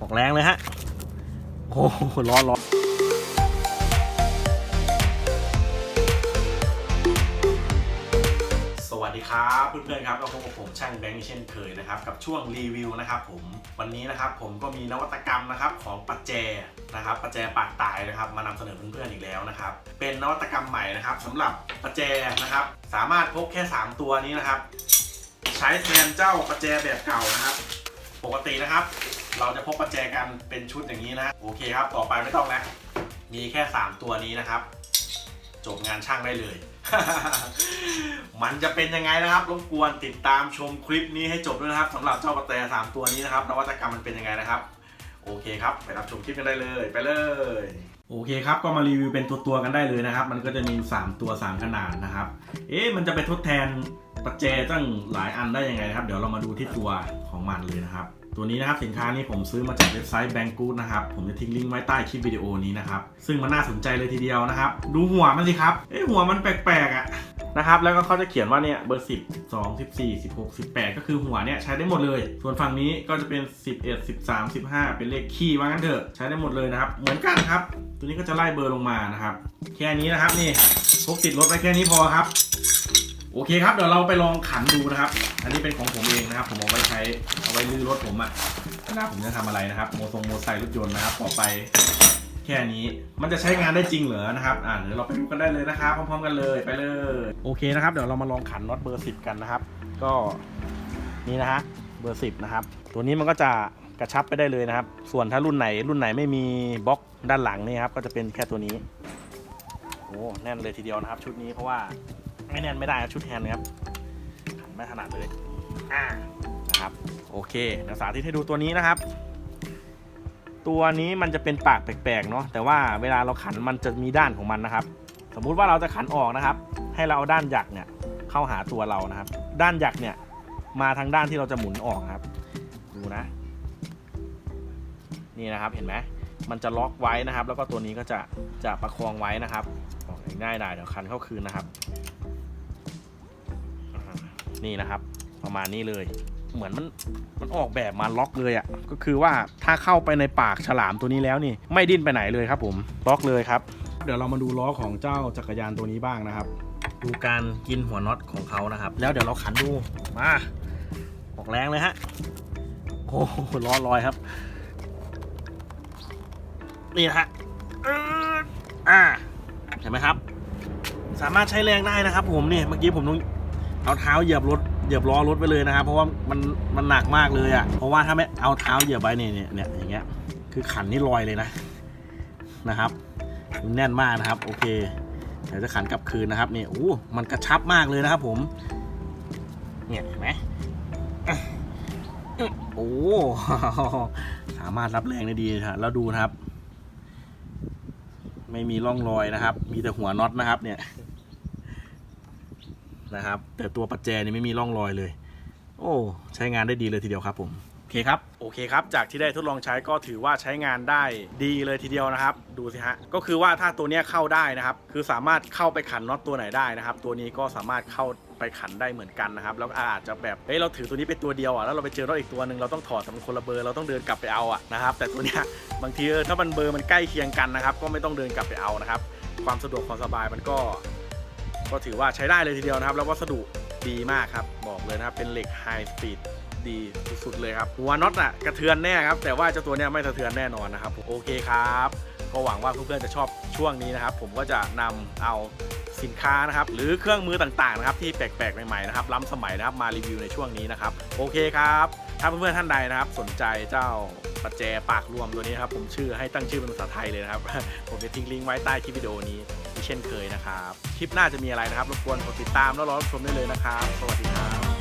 ออกแรงเลยฮะ โอ้โหร้อนร้อนสวัสดีครับเพื่อนๆครับก็พบกับผมช่างแบงค์เช่นเคยนะครับ กับช่วงรีวิวนะครับผมวันนี้นะครับผมก็มีนวัตกรรมนะครับของปัจแจนะครับปัจแจปากตายนะครับ มานำเสนอเพื่อนๆอีกแล้วนะครับ เป็นนวัตกรรมใหม่นะครับสำหรับปัจแจนะครับ สามารถพกแค่ 3 ตัวนี้นะครับ ใช้แทนเจ้าประแจแบบเก่านะครับ ปกตินะครับ เราจะพกประแจกันเป็นชุดอย่างนี้นะ โอเคครับ ต่อไปไม่ต้องแล้วมีแค่ 3 ตัวนี้นะครับ จบงานช่างได้เลย มันจะเป็นยังไงนะครับ รบกวนติดตามชมคลิปนี้ให้จบด้วยนะครับสำหรับเจ้าประแจสามตัวนี้นะครับนวัตกรรมมันเป็นยังไงนะครับ โอเคครับ ไปรับชมคลิปกันได้เลย ไปเลยโอเคครับก็มารีวิวเป็นตัวตัวๆกันได้เลยนะครับ มันก็จะมี 3 ตัว 3 ขนาดนะครับ เอ๊ะมันจะไปทดแทนปัจเจตั้งหลายอันได้ยังไงนะครับ เดี๋ยวเรามาดูที่ตัวของมันเลยนะครับ ตัวนี้นะครับสินค้านี้ผมซื้อมาจากเว็บไซต์ b a n g o o d นะครับ ผมจะทิ้งลิงก์ไว้ใต้คลิปวิดีโอนี้นะครับ ซึ่งมันน่าสนใจเลยทีเดียวนะครับ ดูหัวมันสิครับเอ๊ะหัวมันแปลกๆอะนะครับแล้วก็เขาจะเขียนว่าเนี่ยเบอร์10 2 14 16 18 ก็คือหัวเนี่ยใช้ได้หมดเลย ส่วนฝั่งนี้ก็จะเป็น 11 13 15 เป็นเลขคีย์ว่างั้นเถอะใช้ได้หมดเลยนะครับ เหมือนกันครับ ตัวนี้ก็จะไล่เบอร์ลงมานะครับ แค่นี้นะครับนี่พกติดรถไว้แค่นี้พอครับ โอเคครับเดี๋ยวเราไปลองขันดูนะครับ อันนี้เป็นของผมเองนะครับ ผมเอาไว้ใช้เอาไว้ลื้อรถผมอะเวลาผมจะทำอะไรนะครับ โมทรงโมไซค์รถยนต์นะครับต่อไปแค่นี้มันจะใช้งานได้จริงเหรอนะครับอ่าเดี๋ยวเราไปดูกันได้เลยนะครับพร้อมๆกันเลยไปเลยโอเคนะครับ เดี๋ยวเรามาลองขันน็อตเบอร์ 10 กันนะครับ ก็นี่นะฮะเบอร์ 10 นะครับ ตัวนี้มันก็จะกระชับไปได้เลยนะครับ ส่วนถ้ารุ่นไหนรุ่นไหนไม่มีบล็อกด้านหลังนี่ครับก็จะเป็นแค่ตัวนี้โอ้แน่นเลยทีเดียวนะครับ ชุดนี้เพราะว่า ไม่แน่นไม่ได้ครับชุดแฮนด์นะครับขันไม่ถนัดเลยอ่านะครับโอเคเดี๋ยวสาธิตให้ดูตัวนี้นะครับ ตัวนี้มันจะเป็นปากแปลกๆเนาะแต่ว่าเวลาเราขันมันจะมีด้านของมันนะครับ สมมุติว่าเราจะขันออกนะครับ ให้เราเอาด้านหยักเนี่ยเข้าหาตัวเรานะครับ ด้านหยักเนี่ยมาทางด้านที่เราจะหมุนออกนะครับ ดูนะ นี่นะครับเห็นไหมมันจะล็อกไว้นะครับ แล้วก็ตัวนี้ก็จะจะประคองไว้นะครับออกง่ายๆได้เดี๋ยวคันเข้าคืนนะครับอ่า นี่นะครับ ประมาณนี้เลย เหมือนมันมันออกแบบมาล็อกเลยอะ่ะก็คือว่าถ้าเข้าไปในปากฉลามตัวนี้แล้วนี่ ไม่ดิ้นไปไหนเลยครับ ผมล็อกเลยครับ เดี๋ยวเรามาดูล้อของเจ้าจักรยานตัวนี้บ้างนะครับ ดูการกินหัวน็อตของเขานะครับ แล้วเดี๋ยวเราขันดูมาออกแรงเลยฮะโอ้ล้อลอยครับ นี่ฮะอืดอ่าเห็นไหมครับ สามารถใช้แรงได้นะครับ ผมนี่เมื่อกี้ผมต้อง เอาเท้าเหยียบรถเหยียบล้อรถไปเลยนะครับ เพราะว่ามันมันหนักมากเลยอะ่ะ เพราะว่าถ้าไม่เอาเท้าเหยียบไว้เนี่ยเนี่ยเนี่ยอย่างเงี้ยคือขันนี่ลอยเลยนะนะครับมันแน่นมากนะครับ โอเคเดี๋ยวจะขันกลับคืนนะครับนี่โอ้มันกระชับมากเลยนะครับ ผม เนี่ยเห็นไหมโอ้สามารถรับแรงได้ดีนะแล้วดูนะครับ ไม่มีร่องรอยนะครับ มีแต่หัวน็อตนะครับ เนี่ย นะครับ แต่ตัวปัจแจนี่ไม่มีร่องรอยเลย โอ้ใช้งานได้ดีเลยทีเดียวครับผมโอเคครับ โอเคครับ จากที่ได้ทดลองใช้ก็ถือว่าใช้งานได้ดีเลยทีเดียวนะครับ ดูสิฮะ ก็คือว่าถ้าตัวนี้เข้าได้นะครับ คือสามารถเข้าไปขันน็อตตัวไหนได้นะครับ ตัวนี้ก็สามารถเข้าไปขันได้เหมือนกันนะครับ แล้วอาจจะแบบ เฮ้ย เราถือตัวนี้เป็นตัวเดียวอะ แล้วเราไปเจอน็อตอีกตัวหนึ่งเราต้องถอดแต่มันคนละเบอร์ เราต้องเดินกลับไปเอาอะนะครับ แต่ตัวเนี้ยบางทีเออถ้ามันเบอร์มันใกล้เคียงกันนะครับ ก็ไม่ต้องเดินกลับไปเอานะครับ ความสะดวกความสบายมันก็ ก็ถือว่าใช้ได้เลยทีเดียวนะครับ แล้ววัสดุดีมากครับ บอกเลยนะครับ เป็นเหล็กไฮสปีดดีสุดๆเลยครับ หัวน็อตอะกระเทือนแน่ครับ แต่ว่าเจ้าตัวเนี้ยไม่สะเทือนแน่นอนนะครับ โอเคครับ ก็หวังว่าเพื่อนๆจะชอบช่วงนี้นะครับ ผมก็จะนำเอาสินค้านะครับหรือเครื่องมือต่างๆนะครับที่แปลกๆใหม่ๆนะครับล้ำสมัยนะครับมารีวิวในช่วงนี้นะครับโอเคครับ ถ้าเพื่อนๆท่านใดนะครับ สนใจเจ้าปัจแจปากรวมตัวนี้นะครับผมชื่อให้ตั้งชื่อเป็นภาษาไทยเลยนะครับ ผมจะทิ้งลิงก์ไว้ใต้คลิปวิดีโอนี้ เช่นเคยนะครับ คลิปหน้าจะมีอะไรนะครับ รบกวนกดติดตามแล้วรอรับชมได้เลยนะครับ สวัสดีครับ